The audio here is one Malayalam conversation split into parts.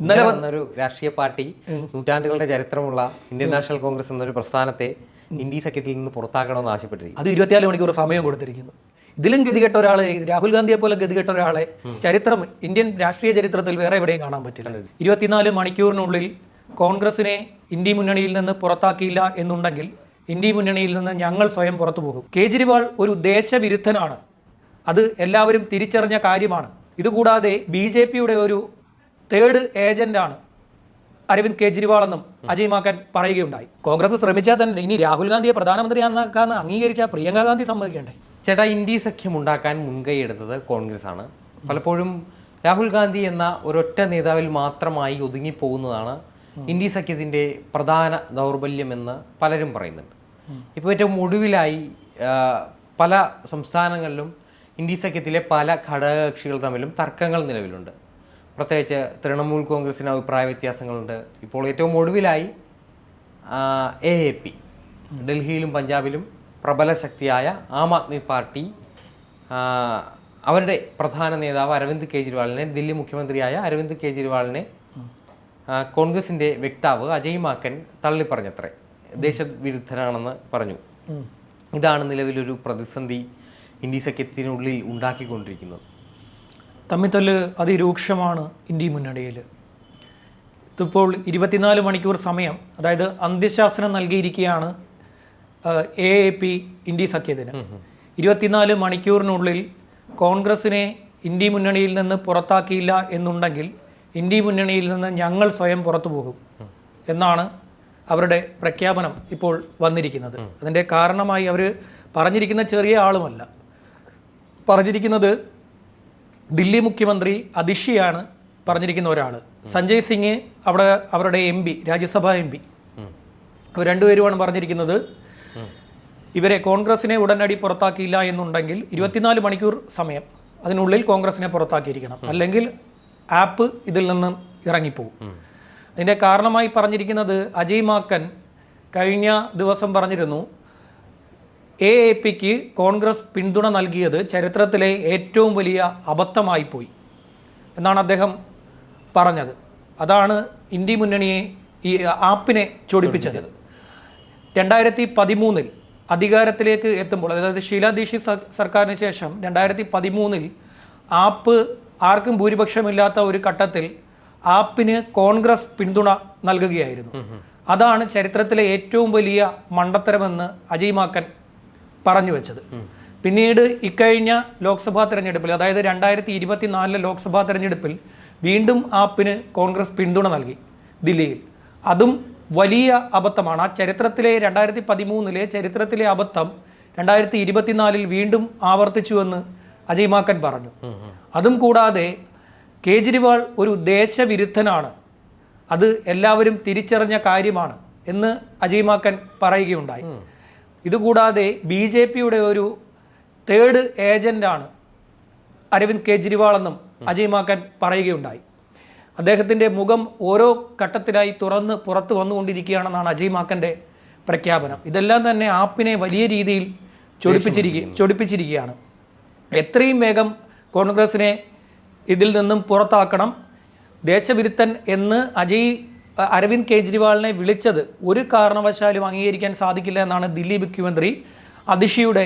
ഇന്നലെ വന്നൊരു രാഷ്ട്രീയ പാർട്ടി നൂറ്റാണ്ടുകളുടെ ചരിത്രമുള്ള ഇന്ത്യൻ നാഷണൽ കോൺഗ്രസ് എന്നൊരു പ്രസ്ഥാനത്തെ ഇന്ത്യ സഖ്യത്തിൽ നിന്ന് പുറത്താക്കണമെന്ന് ആവശ്യപ്പെട്ടിരിക്കുന്നു. അത് ഇരുപത്തിനാല് മണിക്കൂർ സമയം കൊടുത്തിരിക്കുന്നു. ഇതിലും ഗതികെട്ട ഒരാളെ രാഹുൽ ഗാന്ധിയെ പോലെ ഗതികെട്ട ഒരാളെ ചരിത്രം ഇന്ത്യൻ രാഷ്ട്രീയ ചരിത്രത്തിൽ വേറെ എവിടെയും കാണാൻ പറ്റില്ല. ഇരുപത്തിനാല് മണിക്കൂറിനുള്ളിൽ കോൺഗ്രസിനെ ഇന്ത്യ മുന്നണിയിൽ നിന്ന് പുറത്താക്കിയില്ല എന്നുണ്ടെങ്കിൽ ഇന്ത്യ മുന്നണിയിൽ നിന്ന് ഞങ്ങൾ സ്വയം പുറത്തു പോകും. കേജ്രിവാൾ ഒരു ദേശവിരുദ്ധനാണ്. അത് എല്ലാവരും തിരിച്ചറിഞ്ഞ കാര്യമാണ്. ഇതുകൂടാതെ ബി ജെ പിയുടെ ഒരു തേർഡ് ഏജന്റാണ് അരവിന്ദ് കെജ്രിവാൾ എന്നും അജയ് മാക്കൻ പറയുകയുണ്ടായി. കോൺഗ്രസ് ശ്രമിച്ചാൽ തന്നെ ഇനി രാഹുൽ ഗാന്ധിയെ പ്രധാനമന്ത്രിയാക്കാന്ന് അംഗീകരിച്ച പ്രിയങ്ക ഗാന്ധി സമ്മതിക്കണ്ടേ? ചേട്ടാ ഇന്ത്യ സഖ്യം ഉണ്ടാക്കാൻ മുൻകൈ എടുത്തത് കോൺഗ്രസ് ആണ്. പലപ്പോഴും രാഹുൽ ഗാന്ധി എന്ന ഒരൊറ്റ നേതാവിൽ മാത്രമായി ഒതുങ്ങിപ്പോകുന്നതാണ് ഇന്ത്യ സഖ്യത്തിന്റെ പ്രധാന ദൗർബല്യമെന്ന് പലരും പറയുന്നുണ്ട്. ഇപ്പോൾ ഏറ്റവും ഒടുവിലായി പല സംസ്ഥാനങ്ങളിലും ഇന്ത്യ സഖ്യത്തിലെ പല ഘടകകക്ഷികൾ തമ്മിലും തർക്കങ്ങൾ നിലവിലുണ്ട്. പ്രത്യേകിച്ച് തൃണമൂൽ കോൺഗ്രസിന് അഭിപ്രായ വ്യത്യാസങ്ങളുണ്ട്. ഇപ്പോൾ ഏറ്റവും ഒടുവിലായി എ എ പി ഡൽഹിയിലും പഞ്ചാബിലും പ്രബല ശക്തിയായ ആം ആദ്മി പാർട്ടി അവരുടെ പ്രധാന നേതാവ് അരവിന്ദ് കെജ്രിവാളിനെ ദില്ലി മുഖ്യമന്ത്രിയായ അരവിന്ദ് കെജ്രിവാളിനെ കോൺഗ്രസിന്റെ വ്യക്താവ് വക്താവ് അജയ് മാക്കൻ തള്ളിപ്പറഞ്ഞത്രേ. ദേശവിരുദ്ധനാണെന്ന് പറഞ്ഞു. ഇതാണ് നിലവിലൊരു പ്രതിസന്ധി ഇന്ത്യ സഖ്യത്തിനുള്ളിൽ ഉണ്ടാക്കിക്കൊണ്ടിരിക്കുന്നത്. തമ്മിത്തല്ല് അതിരൂക്ഷമാണ് ഇന്ത്യ മുന്നണിയിൽ. ഇതിപ്പോൾ ഇരുപത്തിനാല് മണിക്കൂർ സമയം അതായത് അന്ത്യശാസനം നൽകിയിരിക്കുകയാണ് എ എ പി ഇന്ത്യ സഖ്യത്തിന്. ഇരുപത്തിനാല് മണിക്കൂറിനുള്ളിൽ കോൺഗ്രസിനെ ഇന്ത്യ മുന്നണിയിൽ നിന്ന് പുറത്താക്കിയില്ല എന്നുണ്ടെങ്കിൽ ഇന്ത്യ മുന്നണിയിൽ നിന്ന് ഞങ്ങൾ സ്വയം പുറത്തു പോകും എന്നാണ് അവരുടെ പ്രഖ്യാപനം ഇപ്പോൾ വന്നിരിക്കുന്നത്. അതിന്റെ കാരണമായി അവർ പറഞ്ഞിരിക്കുന്ന ചെറിയ ആളുമല്ല. പറഞ്ഞിരിക്കുന്നത് ദില്ലി മുഖ്യമന്ത്രി അതിഷിയാണ് പറഞ്ഞിരിക്കുന്ന ഒരാൾ. സഞ്ജയ് സിംഗ് അവിടെ അവരുടെ M P Rajya Sabha M P. അവർ രണ്ടുപേരുമാണ് പറഞ്ഞിരിക്കുന്നത്. ഇവരെ കോൺഗ്രസിനെ ഉടനടി പുറത്താക്കിയില്ല എന്നുണ്ടെങ്കിൽ ഇരുപത്തിനാല് മണിക്കൂർ സമയം അതിനുള്ളിൽ കോൺഗ്രസിനെ പുറത്താക്കിയിരിക്കണം. അല്ലെങ്കിൽ ആപ്പ് ഇതിൽ നിന്നും ഇറങ്ങിപ്പോവും. അതിന്റെ കാരണമായി പറഞ്ഞിരിക്കുന്നത് അജയ് മാക്കൻ കഴിഞ്ഞ ദിവസം പറഞ്ഞിരുന്നു എ എ പിക്ക് കോൺഗ്രസ് പിന്തുണ നൽകിയത് ചരിത്രത്തിലെ ഏറ്റവും വലിയ അബദ്ധമായിപ്പോയി എന്നാണ് അദ്ദേഹം പറഞ്ഞത്. അതാണ് ഇന്ത്യ മുന്നണിയെ ഈ ആപ്പിനെ ചൊടിപ്പിച്ചത്. രണ്ടായിരത്തി പതിമൂന്നിൽ അധികാരത്തിലേക്ക് എത്തുമ്പോൾ അതായത് ഷീലാ ദീക്ഷി സർക്കാരിന് ശേഷം രണ്ടായിരത്തി പതിമൂന്നിൽ ആപ്പ് ആർക്കും ഭൂരിപക്ഷമില്ലാത്ത ഒരു ഘട്ടത്തിൽ ആപ്പിന് കോൺഗ്രസ് പിന്തുണ നൽകുകയായിരുന്നു. അതാണ് ചരിത്രത്തിലെ ഏറ്റവും വലിയ മണ്ടത്തരമെന്ന് അജയ് മാക്കൻ പറഞ്ഞു വെച്ചത്. പിന്നീട് ഇക്കഴിഞ്ഞ ലോക്സഭാ തെരഞ്ഞെടുപ്പിൽ അതായത് രണ്ടായിരത്തി ഇരുപത്തിനാലിലെ ലോക്സഭാ തെരഞ്ഞെടുപ്പിൽ വീണ്ടും ആപ്പിന് കോൺഗ്രസ് പിന്തുണ നൽകി ദില്ലിയിൽ. അതും വലിയ അബദ്ധമാണ്. ആ ചരിത്രത്തിലെ രണ്ടായിരത്തി പതിമൂന്നിലെ ചരിത്രത്തിലെ അബദ്ധം രണ്ടായിരത്തി ഇരുപത്തിനാലിൽ വീണ്ടും ആവർത്തിച്ചുവെന്ന് അജയ് മാക്കൻ പറഞ്ഞു. അതും കൂടാതെ കേജ്രിവാൾ ഒരു ദേശവിരുദ്ധനാണ്. അത് എല്ലാവരും തിരിച്ചറിഞ്ഞ കാര്യമാണ് എന്ന് അജയ് മാക്കൻ പറയുകയുണ്ടായി. ഇതുകൂടാതെ ബി ജെ പിയുടെ ഒരു തേർഡ് ഏജന്റാണ് അരവിന്ദ് കെജ്രിവാൾ എന്നും അജയ് മാക്കൻ പറയുകയുണ്ടായി. അദ്ദേഹത്തിന്റെ മുഖം ഓരോ ഘട്ടത്തിലായി തുറന്ന് പുറത്തു വന്നുകൊണ്ടിരിക്കുകയാണെന്നാണ് അജയ് മാക്കന്റെ പ്രഖ്യാപനം. ഇതെല്ലാം തന്നെ ആപ്പിനെ വലിയ രീതിയിൽ ചൊടിപ്പിച്ചിരിക്കുക ചൊടിപ്പിച്ചിരിക്കുകയാണ്. എത്രയും വേഗം കോൺഗ്രസിനെ ഇതിൽ നിന്നും പുറത്താക്കണം. ദേശവിരുദ്ധൻ എന്ന് അജയ് അരവിന്ദ് കെജ്രിവാളിനെ വിളിച്ചത് ഒരു കാരണവശാലും അംഗീകരിക്കാൻ സാധിക്കില്ല എന്നാണ് ദില്ലി മുഖ്യമന്ത്രി അതിഷിയുടെ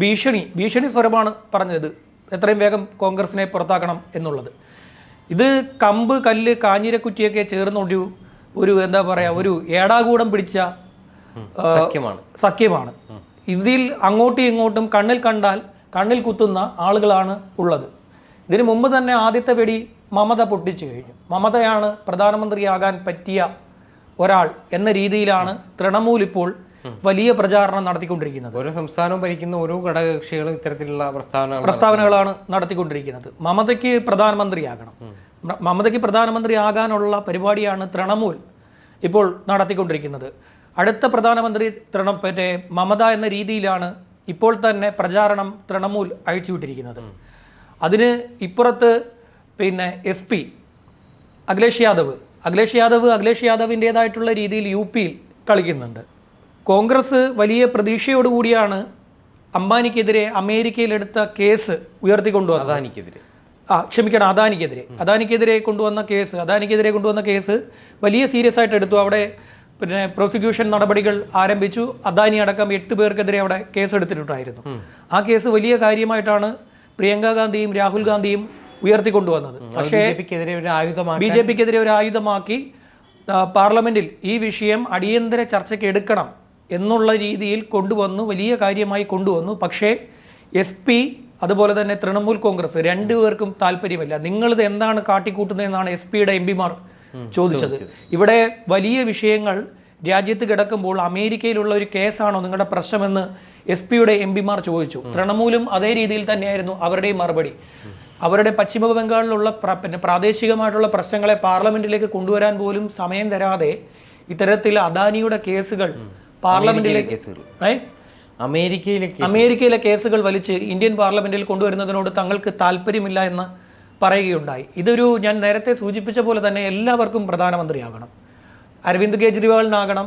ഭീഷണി ഭീഷണി സ്വരമാണ് പറഞ്ഞത്. എത്രയും വേഗം കോൺഗ്രസിനെ പുറത്താക്കണം എന്നുള്ളത്. ഇത് കമ്പ് കല്ല് കാഞ്ഞിരക്കുറ്റിയൊക്കെ ചേർന്നൊരു ഒരു എന്താ പറയുക ഒരു ഏടാകൂടം പിടിച്ച സഖ്യമാണ്. സഖ്യമാണ്. ഇതിൽ അങ്ങോട്ടും ഇങ്ങോട്ടും കണ്ണിൽ കണ്ടാൽ കണ്ണിൽ കുത്തുന്ന ആളുകളാണ് ഉള്ളത്. ഇതിനു മുമ്പ് തന്നെ ആദ്യത്തെ വെടി മമത പൊട്ടിച്ചു കഴിഞ്ഞു. മമതയാണ് പ്രധാനമന്ത്രിയാകാൻ പറ്റിയ ഒരാൾ എന്ന രീതിയിലാണ് തൃണമൂൽ ഇപ്പോൾ വലിയ പ്രചാരണം നടത്തിക്കൊണ്ടിരിക്കുന്നത്. ഓരോ സംസ്ഥാനവും ഭരിക്കുന്ന ഓരോ ഘടകകക്ഷികളും ഇത്തരത്തിലുള്ള പ്രസ്താവനകൾ പ്രസ്താവനകളാണ് നടത്തിക്കൊണ്ടിരിക്കുന്നത്. മമതയ്ക്ക് പ്രധാനമന്ത്രിയാകണം. മമതയ്ക്ക് പ്രധാനമന്ത്രിയാകാനുള്ള പരിപാടിയാണ് തൃണമൂൽ ഇപ്പോൾ നടത്തിക്കൊണ്ടിരിക്കുന്നത്. അടുത്ത പ്രധാനമന്ത്രി തൃണ മറ്റേ മമത എന്ന രീതിയിലാണ് ഇപ്പോൾ തന്നെ പ്രചാരണം തൃണമൂൽ അഴിച്ചുവിട്ടിരിക്കുന്നത്. അതിന് ഇപ്പുറത്ത് പിന്നെ എസ് പി അഖിലേഷ് യാദവ്. അഖിലേഷ് യാദവ് അഖിലേഷ് യാദവിന്റേതായിട്ടുള്ള രീതിയിൽ യു പിയിൽ കളിക്കുന്നുണ്ട്. കോൺഗ്രസ് വലിയ പ്രതീക്ഷയോടുകൂടിയാണ് അംബാനിക്കെതിരെ അമേരിക്കയിലെടുത്ത കേസ് ഉയർത്തിക്കൊണ്ടുവന്നത്. അദാനിക്കെതിരെ. ആ ക്ഷമിക്കണം അദാനിക്കെതിരെ. അദാനിക്കെതിരെ കൊണ്ടുവന്ന കേസ് അദാനിക്കെതിരെ കൊണ്ടുവന്ന കേസ് വലിയ സീരിയസ് ആയിട്ട് എടുത്തു. അവിടെ പിന്നെ പ്രോസിക്യൂഷൻ നടപടികൾ ആരംഭിച്ചു. അദാനി അടക്കം എട്ട് പേർക്കെതിരെ അവിടെ കേസ് എടുത്തിട്ടുണ്ടായിരുന്നു ആ കേസ് വലിയ കാര്യമായിട്ടാണ് പ്രിയങ്ക ഗാന്ധിയും രാഹുൽ ഗാന്ധിയും ഉയർത്തിക്കൊണ്ടുവന്നത്. ആയുധമാക്കി ബി ജെ പിക്കെതിരെ ഒരു ആയുധമാക്കി പാർലമെന്റിൽ ഈ വിഷയം അടിയന്തര ചർച്ചയ്ക്ക് എടുക്കണം എന്നുള്ള രീതിയിൽ കൊണ്ടുവന്നു വലിയ കാര്യമായി കൊണ്ടുവന്നു. പക്ഷേ എസ് പി അതുപോലെ തന്നെ തൃണമൂൽ കോൺഗ്രസ് രണ്ടുപേർക്കും താല്പര്യമില്ല. നിങ്ങളിത് എന്താണ് കാട്ടിക്കൂട്ടുന്നതെന്നാണ് എസ് പിയുടെ എം പിമാർ ചോദിച്ചത്. ഇവിടെ വലിയ വിഷയങ്ങൾ രാജ്യത്ത് കിടക്കുമ്പോൾ അമേരിക്കയിലുള്ള ഒരു കേസാണോ നിങ്ങളുടെ പ്രശ്നമെന്ന് എസ് പിയുടെ എം പിമാർ ചോദിച്ചു. തൃണമൂലും അതേ രീതിയിൽ തന്നെയായിരുന്നു അവരുടെയും മറുപടി. അവരുടെ പശ്ചിമ ബംഗാളിലുള്ള പിന്നെ പ്രാദേശികമായിട്ടുള്ള പ്രശ്നങ്ങളെ പാർലമെന്റിലേക്ക് കൊണ്ടുവരാൻ പോലും സമയം തരാതെ ഇത്തരത്തിൽ അദാനിയുടെ കേസുകൾ പാർലമെന്റിലേക്ക് കേസുകൾ. ഏ? അമേരിക്കയിലെ കേസുകൾ. വലിച്ച് ഇന്ത്യൻ പാർലമെന്റിൽ കൊണ്ടുവരുന്നതിനോട് തങ്ങൾക്ക് താല്പര്യമില്ല എന്ന് പറയുകയുണ്ടായി. ഇതൊരു ഞാൻ നേരത്തെ സൂചിപ്പിച്ച പോലെ തന്നെ എല്ലാവർക്കും പ്രധാനമന്ത്രിയാകണം. അരവിന്ദ് കെജ്രിവാളിനാകണം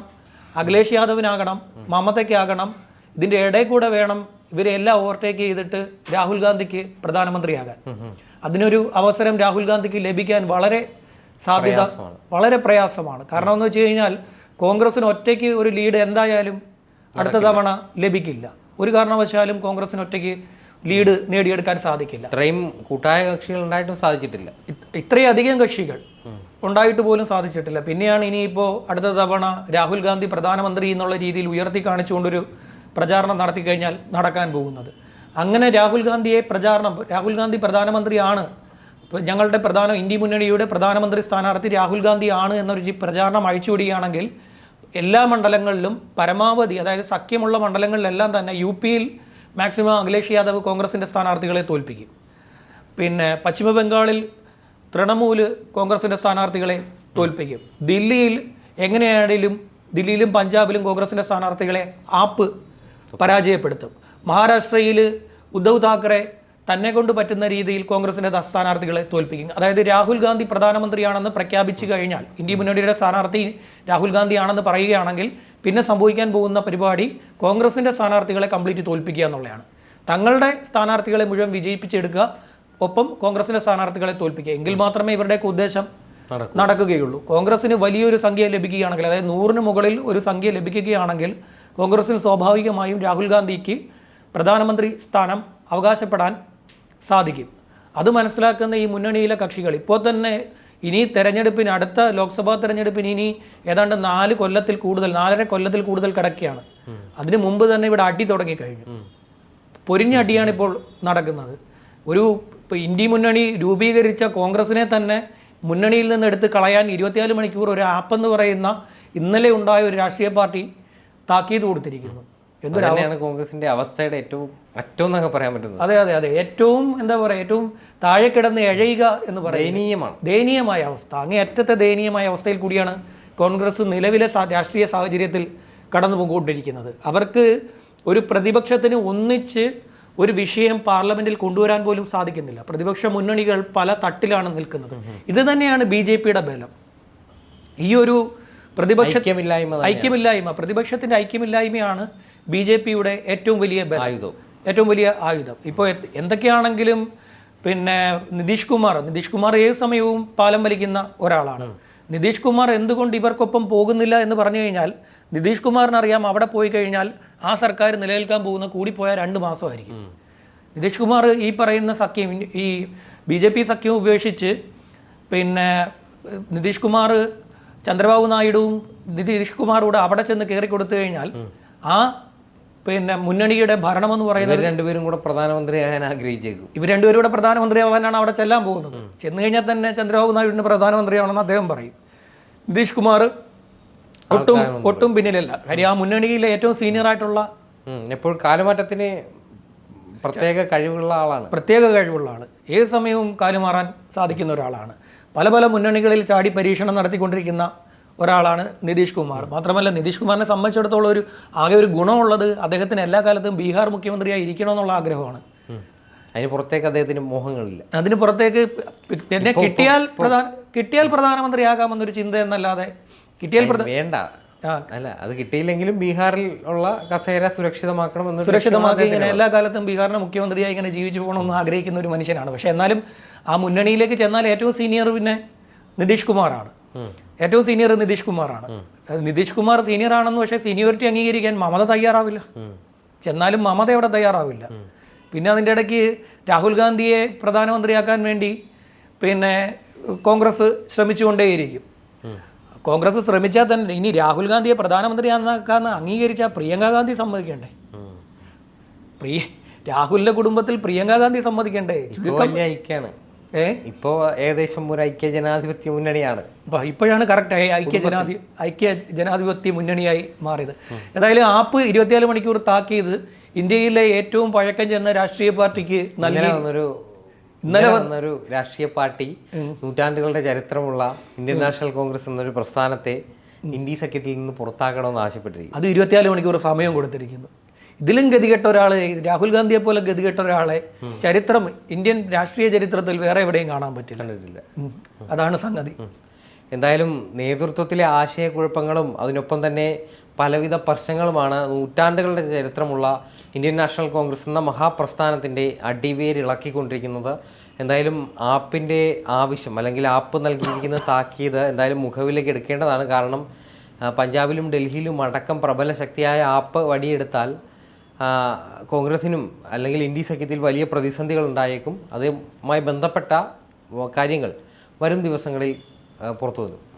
അഖിലേഷ് യാദവിനാകണം മമതയ്ക്കാകണം ഇതിന്റെ ഇടയിൽ കൂടെ വേണം ഇവരെ എല്ലാം ഓവർടേക്ക് ചെയ്തിട്ട് രാഹുൽ ഗാന്ധിക്ക് പ്രധാനമന്ത്രിയാകാൻ. അതിനൊരു അവസരം രാഹുൽ ഗാന്ധിക്ക് ലഭിക്കാൻ വളരെ സാധ്യത വളരെ പ്രയാസമാണ്. കാരണം എന്ന് വെച്ച് കഴിഞ്ഞാൽ കോൺഗ്രസിന് ഒറ്റയ്ക്ക് ഒരു ലീഡ് എന്തായാലും അടുത്ത തവണ ലഭിക്കില്ല. ഒരു കാരണവശാലും കോൺഗ്രസിന് ഒറ്റയ്ക്ക് ലീഡ് നേടിയെടുക്കാൻ സാധിക്കില്ല. ഇത്രയും കൂട്ടായ കക്ഷികൾ ഉണ്ടായിട്ടും സാധിച്ചിട്ടില്ല. ഇത്- ഇത്രയധികം കക്ഷികൾ ഉണ്ടായിട്ട് പോലും സാധിച്ചിട്ടില്ല. പിന്നെയാണ് ഇനിയിപ്പോൾ അടുത്ത തവണ രാഹുൽ ഗാന്ധി പ്രധാനമന്ത്രി എന്നുള്ള രീതിയിൽ ഉയർത്തി കാണിച്ചുകൊണ്ടൊരു പ്രചാരണം നടത്തി കഴിഞ്ഞാൽ നടക്കാൻ പോകുന്നത്. അങ്ങനെ രാഹുൽ ഗാന്ധിയെ പ്രചാരണം രാഹുൽ ഗാന്ധി പ്രധാനമന്ത്രിയാണ്. ഞങ്ങളുടെ പ്രധാന ഇന്ത്യ മുന്നണിയുടെ പ്രധാനമന്ത്രി സ്ഥാനാർത്ഥി രാഹുൽ ഗാന്ധി ആണ് എന്നൊരു പ്രചാരണം അഴിച്ചുവിടുകയാണെങ്കിൽ എല്ലാ മണ്ഡലങ്ങളിലും പരമാവധി അതായത് സഖ്യമുള്ള മണ്ഡലങ്ങളിലെല്ലാം തന്നെ യു പിയിൽ മാക്സിമം അഖിലേഷ് യാദവ് കോൺഗ്രസിന്റെ സ്ഥാനാർത്ഥികളെ തോൽപ്പിക്കും. പിന്നെ പശ്ചിമ ബംഗാളിൽ തൃണമൂൽ കോൺഗ്രസിന്റെ സ്ഥാനാർത്ഥികളെ തോൽപ്പിക്കും. ദില്ലിയിൽ എങ്ങനെയാണെങ്കിലും ദില്ലിയിലും പഞ്ചാബിലും കോൺഗ്രസിന്റെ സ്ഥാനാർത്ഥികളെ ആപ്പ് പരാജയപ്പെടുത്തും. മഹാരാഷ്ട്രയിൽ ഉദ്ധവ് താക്കറെ തന്നെ കൊണ്ട് പറ്റുന്ന രീതിയിൽ കോൺഗ്രസിന്റെ സ്ഥാനാർത്ഥികളെ തോൽപ്പിക്കും. അതായത് രാഹുൽ ഗാന്ധി പ്രധാനമന്ത്രിയാണെന്ന് പ്രഖ്യാപിച്ചു കഴിഞ്ഞാൽ ഇന്ത്യ മുന്നണിയുടെ സ്ഥാനാർത്ഥി രാഹുൽ ഗാന്ധി ആണെന്ന് പറയുകയാണെങ്കിൽ പിന്നെ സംഭവിക്കാൻ പോകുന്ന പരിപാടി കോൺഗ്രസിന്റെ സ്ഥാനാർത്ഥികളെ കംപ്ലീറ്റ് തോൽപ്പിക്കുക എന്നുള്ളതാണ്. തങ്ങളുടെ സ്ഥാനാർത്ഥികളെ മുഴുവൻ വിജയിപ്പിച്ചെടുക്കുക ഒപ്പം കോൺഗ്രസിന്റെ സ്ഥാനാർത്ഥികളെ തോൽപ്പിക്കുക. എങ്കിൽ മാത്രമേ ഇവരുടെയൊക്കെ ഉദ്ദേശം നടക്കുകയുള്ളൂ. കോൺഗ്രസിന് വലിയൊരു സംഖ്യ ലഭിക്കുകയാണെങ്കിൽ അതായത് നൂറിന് മുകളിൽ ഒരു സംഖ്യ ലഭിക്കുകയാണെങ്കിൽ കോൺഗ്രസിന് സ്വാഭാവികമായും രാഹുൽ ഗാന്ധിക്ക് പ്രധാനമന്ത്രി സ്ഥാനം അവകാശപ്പെടാൻ സാധിക്കും. അത് മനസ്സിലാക്കുന്ന ഈ മുന്നണിയിലെ കക്ഷികൾ ഇപ്പോൾ തന്നെ ഇനി തെരഞ്ഞെടുപ്പിന് അടുത്ത ലോക്സഭാ തെരഞ്ഞെടുപ്പിന് ഇനി ഏതാണ്ട് നാല് കൊല്ലത്തിൽ കൂടുതൽ നാലര കൊല്ലത്തിൽ കൂടുതൽ കിടക്കുകയാണ്. അതിനു മുമ്പ് തന്നെ ഇവിടെ അടി തുടങ്ങിക്കഴിഞ്ഞു. പൊരിഞ്ഞ അടിയാണ് ഇപ്പോൾ നടക്കുന്നത്. ഒരു ഇപ്പോൾ ഇന്ത്യ മുന്നണി രൂപീകരിച്ച കോൺഗ്രസിനെ തന്നെ മുന്നണിയിൽ നിന്ന് എടുത്ത് കളയാൻ ഇരുപത്തിനാല് മണിക്കൂർ ഒരു ആപ്പ് എന്ന് പറയുന്ന ഇന്നലെ ഉണ്ടായ ഒരു രാഷ്ട്രീയ പാർട്ടി താക്കീത് കൊടുത്തിരിക്കുന്നു. എന്തൊരു കോൺഗ്രസിന്റെ അവസ്ഥയുടെ ഏറ്റവും ഏറ്റവും എന്നൊക്കെ പറയാൻ പറ്റുന്നത്. അതെ അതെ അതെ. ഏറ്റവും എന്താ പറയുക ഏറ്റവും താഴെ കിടന്ന് എഴയുക എന്ന് പറയുന്നത് ദയനീയമാണ്. ദയനീയമായ അവസ്ഥ. അങ്ങേയറ്റത്തെ ദയനീയമായ അവസ്ഥയിൽ കൂടിയാണ് കോൺഗ്രസ് നിലവിലെ രാഷ്ട്രീയ സാഹചര്യത്തിൽ കടന്നു പോയിക്കൊണ്ടിരിക്കുന്നത്. അവർക്ക് ഒരു പ്രതിപക്ഷത്തിന് ഒന്നിച്ച് ഒരു വിഷയം പാർലമെന്റിൽ കൊണ്ടുവരാൻ പോലും സാധിക്കുന്നില്ല. പ്രതിപക്ഷ മുന്നണികൾ പല തട്ടിലാണ് നിൽക്കുന്നത്. ഇത് തന്നെയാണ് ബി ജെ പിയുടെ ബലം. ഈ ഒരു പ്രതിപക്ഷ ഐക്യമില്ലായ്മ ഐക്യമില്ലായ്മ. പ്രതിപക്ഷത്തിന്റെ ഐക്യമില്ലായ്മയാണ് ബി ജെ പിയുടെ ഏറ്റവും വലിയ ആയുധം. ഏറ്റവും വലിയ ആയുധം. ഇപ്പോൾ എന്തൊക്കെയാണെങ്കിലും പിന്നെ നിതീഷ് കുമാർ. നിതീഷ് കുമാർ ഏത് സമയവും പാലം വലിക്കുന്ന ഒരാളാണ്. നിതീഷ് കുമാർ എന്തുകൊണ്ട് ഇവർക്കൊപ്പം പോകുന്നില്ല എന്ന് പറഞ്ഞു കഴിഞ്ഞാൽ നിതീഷ് കുമാറിനറിയാം അവിടെ പോയി കഴിഞ്ഞാൽ ആ സർക്കാർ നിലനിൽക്കാൻ പോകുന്ന കൂടിപ്പോയാൽ രണ്ട് മാസമായിരിക്കും. നിതീഷ് കുമാർ ഈ പറയുന്ന സഖ്യം ഈ ബി ജെ പി സഖ്യം ഉപേക്ഷിച്ച് പിന്നെ നിതീഷ് കുമാർ ചന്ദ്രബാബു നായിഡുവും നിതീഷ് കുമാറൂടെ അവിടെ ചെന്ന് കയറി കൊടുത്തു കഴിഞ്ഞാൽ ആ പിന്നെ മുന്നണിയുടെ ഭരണം എന്ന് പറയുന്നത് രണ്ടുപേരും കൂടെ പ്രധാനമന്ത്രിയാകാൻ ആഗ്രഹിച്ചേക്കും. ഇവർ രണ്ടുപേരും കൂടെ പ്രധാനമന്ത്രിയാവാനാണ് അവിടെ ചെല്ലാൻ പോകുന്നത്. ചെന്ന് കഴിഞ്ഞാൽ തന്നെ ചന്ദ്രബാബു നായിഡുവിന് പ്രധാനമന്ത്രിയാണെന്ന് അദ്ദേഹം പറയും. നിതീഷ് കുമാർ ഒട്ടും ഒട്ടും പിന്നിലല്ല. കാര്യം ആ മുന്നണിയിലെ ഏറ്റവും സീനിയർ ആയിട്ടുള്ള. എപ്പോഴും കാലമാറ്റത്തിന് പ്രത്യേക കഴിവുള്ള ആളാണ്. പ്രത്യേക കഴിവുള്ള ആൾ ഏത് സമയവും കാലുമാറാൻ സാധിക്കുന്ന ഒരാളാണ്. പല പല മുന്നണികളിൽ ചാടി പരീക്ഷണം നടത്തിക്കൊണ്ടിരിക്കുന്ന ഒരാളാണ് നിതീഷ് കുമാർ. മാത്രമല്ല നിതീഷ് കുമാറിനെ സംബന്ധിച്ചിടത്തോളം ഒരു ആകെ ഒരു ഗുണമുള്ളത് അദ്ദേഹത്തിന് എല്ലാ കാലത്തും ബീഹാർ മുഖ്യമന്ത്രിയായി ഇരിക്കണമെന്നുള്ള ആഗ്രഹമാണ്. അതിന് പുറത്തേക്ക് അദ്ദേഹത്തിന് മോഹങ്ങളില്ല. അതിന് പുറത്തേക്ക് എന്നെ കിട്ടിയാൽ പ്രധാന കിട്ടിയാൽ പ്രധാനമന്ത്രിയാകാമെന്നൊരു ചിന്ത എന്നല്ലാതെ കിട്ടിയാൽ വേണ്ട. അല്ല അത് കിട്ടിയില്ലെങ്കിലും ബീഹാറിൽ ഉള്ള കസേര സുരക്ഷിതമാക്കണം സുരക്ഷിതമാക്കി ഇങ്ങനെ എല്ലാ കാലത്തും ബീഹാറിന്റെ മുഖ്യമന്ത്രിയായി ഇങ്ങനെ ജീവിച്ചു പോകണമെന്ന് ആഗ്രഹിക്കുന്ന ഒരു മനുഷ്യനാണ്. പക്ഷെ എന്നാലും ആ മുന്നണിയിലേക്ക് ചെന്നാൽ ഏറ്റവും സീനിയർ പിന്നെ നിതീഷ് കുമാറാണ്. ഏറ്റവും സീനിയർ നിതീഷ് കുമാറാണ്. നിതീഷ് കുമാർ സീനിയർ ആണെന്ന് പക്ഷേ സീനിയോറിറ്റി അംഗീകരിക്കാൻ മമത തയ്യാറാവില്ല. ചെന്നാലും മമത അവിടെ തയ്യാറാവില്ല. പിന്നെ അതിന്റെ ഇടയ്ക്ക് രാഹുൽ ഗാന്ധിയെ പ്രധാനമന്ത്രിയാക്കാൻ വേണ്ടി പിന്നെ കോൺഗ്രസ് ശ്രമിച്ചുകൊണ്ടേയിരിക്കും. കോൺഗ്രസ് ശ്രമിച്ചാൽ തന്നെ ഇനി രാഹുൽ ഗാന്ധിയെ പ്രധാനമന്ത്രിയാക്കാന്ന് അംഗീകരിച്ചാൽ പ്രിയങ്ക ഗാന്ധി സമ്മതിക്കണ്ടേ? പ്രിയ രാഹുലിന്റെ കുടുംബത്തിൽ പ്രിയങ്ക ഗാന്ധി സമ്മതിക്കണ്ടേ? ഐക്യാണ്. ഏ? ഇപ്പോൾ ഏകദേശം ഒരു ഐക്യ ജനാധിപത്യ മുന്നണിയാണ്. ഇപ്പോഴാണ് കറക്റ്റ് ഐക്യ ജനാധി ഐക്യ ജനാധിപത്യ മുന്നണിയായി മാറിയത്. ഏതായാലും ആപ്പ് ഇരുപത്തിനാല് മണിക്കൂർ താക്കിയത് ഇന്ത്യയിലെ ഏറ്റവും പഴക്കം ചെന്ന രാഷ്ട്രീയ പാർട്ടിക്ക് നൽകി ഇന്നലെ വന്നൊരു ഇന്നലെ വന്നൊരു രാഷ്ട്രീയ പാർട്ടി നൂറ്റാണ്ടുകളുടെ ചരിത്രമുള്ള ഇന്ത്യൻ നാഷണൽ കോൺഗ്രസ് എന്നൊരു പ്രസ്ഥാനത്തെ ഇന്ത്യ സഖ്യത്തിൽ നിന്ന് പുറത്താക്കണമെന്ന് ആവശ്യപ്പെട്ടിരിക്കും അത് ഇരുപത്തിനാല് മണിക്കൂർ സമയം കൊടുത്തിരിക്കുന്നു. ഇതിലും ഗതികെട്ട ഒരാളെ രാഹുൽ ഗാന്ധിയെ പോലെ ഗതികെട്ട ഒരാളെ ചരിത്രം ഇന്ത്യൻ രാഷ്ട്രീയ ചരിത്രത്തിൽ വേറെ എവിടെയും കാണാൻ പറ്റില്ല. അതാണ് സംഗതി. എന്തായാലും നേതൃത്വത്തിലെ ആശയക്കുഴപ്പങ്ങളും അതിനൊപ്പം തന്നെ പലവിധ പ്രശ്നങ്ങളുമാണ് നൂറ്റാണ്ടുകളുടെ ചരിത്രമുള്ള ഇന്ത്യൻ നാഷണൽ കോൺഗ്രസ് എന്ന മഹാപ്രസ്ഥാനത്തിന്റെ അടിവേരിളക്കിക്കൊണ്ടിരിക്കുന്നത്. എന്തായാലും ആപ്പിന്റെ ആവശ്യം അല്ലെങ്കിൽ ആപ്പ് നൽകിയിരിക്കുന്ന താക്കീത് എന്തായാലും മുഖവിലേക്ക് എടുക്കേണ്ടതാണ്. കാരണം പഞ്ചാബിലും ഡൽഹിയിലും അടക്കം പ്രബല ശക്തിയായ ആപ്പ് വടിയെടുത്താൽ കോൺഗ്രസിനും അല്ലെങ്കിൽ ഇന്ത്യ സഖ്യത്തിൽ വലിയ പ്രതിസന്ധികൾ ഉണ്ടായേക്കും. അതുമായി ബന്ധപ്പെട്ട കാര്യങ്ങൾ വരും ദിവസങ്ങളിൽ പുറത്തു വരും